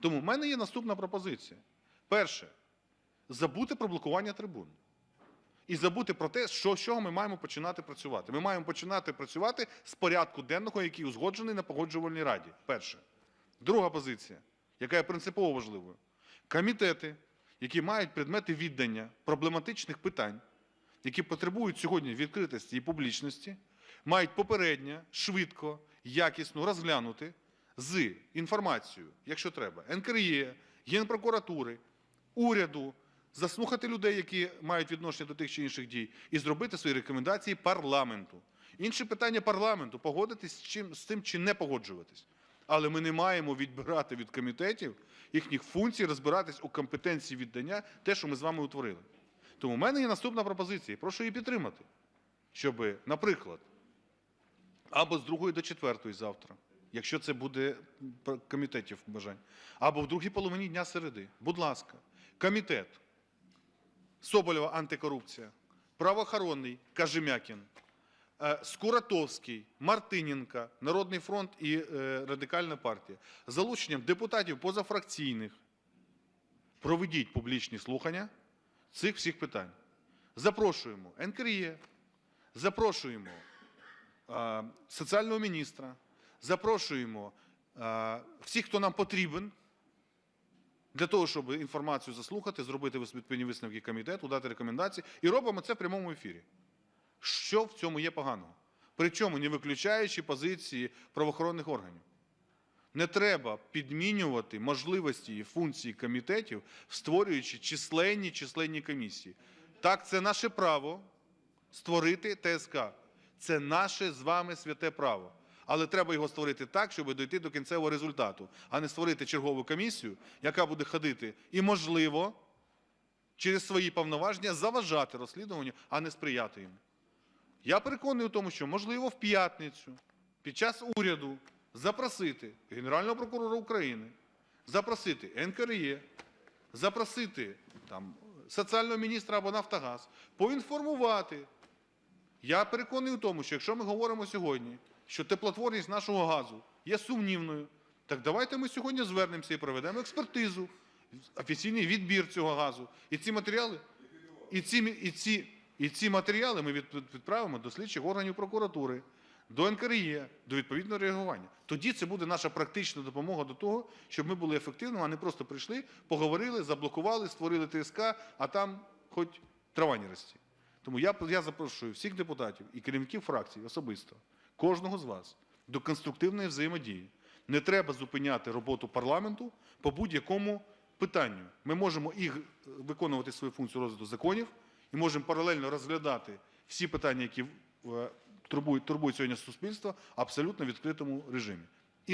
Тому в мене є наступна пропозиція. Перше, забути про блокування трибун. І забути про те, що, з чого ми маємо починати працювати. Ми маємо починати працювати з порядку денного, який узгоджений на погоджувальній раді. Перше. Друга позиція, яка є принципово важливою. Комітети, які мають предмети віддання проблематичних питань, які потребують сьогодні відкритості і публічності, мають попередньо, швидко, якісно розглянути з інформацією, якщо треба, НКРЄ, Генпрокуратури, уряду, заслухати людей, які мають відношення до тих чи інших дій, і зробити свої рекомендації парламенту. Інше питання парламенту погодитись з, тим чи не погоджуватись. Але ми не маємо відбирати від комітетів їхніх функцій, розбиратись у компетенції віддання те, що ми з вами утворили. Тому в мене є наступна пропозиція, прошу її підтримати, щоб, наприклад, або з другої до четвертої завтра, якщо це буде комітетів бажань, або в другій половині дня середи. Будь ласка, комітет. Соболєва антикорупція, правоохоронний Кажемякін, е, Скуратовський, Мартиненка, Народний фронт і е, Радикальна партія. Залученням депутатів позафракційних. Проведіть публічні слухання цих всіх питань. Запрошуємо НКРЄ, запрошуємо е, соціального міністра, запрошуємо е, всіх, хто нам потрібен, для того, щоб інформацію заслухати, зробити відповідні висновки комітету, дати рекомендації. І робимо це в прямому ефірі. Що в цьому є поганого? Причому не виключаючи позиції правоохоронних органів. Не треба підмінювати можливості і функції комітетів, створюючи численні численні комісії. Так, це наше право створити ТСК. Це наше з вами святе право. Але треба його створити так, щоб дійти до кінцевого результату, а не створити чергову комісію, яка буде ходити і, можливо, через свої повноваження заважати розслідуванню, а не сприяти йому. Я переконаний у тому, що можливо в п'ятницю під час уряду запросити Генерального прокурора України, запросити НКРЄ, запросити там, соціального міністра або Нафтогаз, поінформувати. Я переконаний у тому, що якщо ми говоримо сьогодні, що теплотворність нашого газу є сумнівною, так давайте ми сьогодні звернемося і проведемо експертизу, офіційний відбір цього газу. І ці матеріали, і ці, і ці, і ці матеріали ми відправимо до слідчих органів прокуратури, до НКРЄ, до відповідного реагування. Тоді це буде наша практична допомога до того, щоб ми були ефективними, а не просто прийшли, поговорили, заблокували, створили ТСК, а там хоч трава не рості. Тому я, я запрошую всіх депутатів і керівників фракцій особисто, кожного з вас, до конструктивної взаємодії. Не треба зупиняти роботу парламенту по будь-якому питанню. Ми можемо і виконувати свою функцію розгляду законів, і можемо паралельно розглядати всі питання, які е, турбують, турбують сьогодні суспільство, абсолютно відкритому режимі.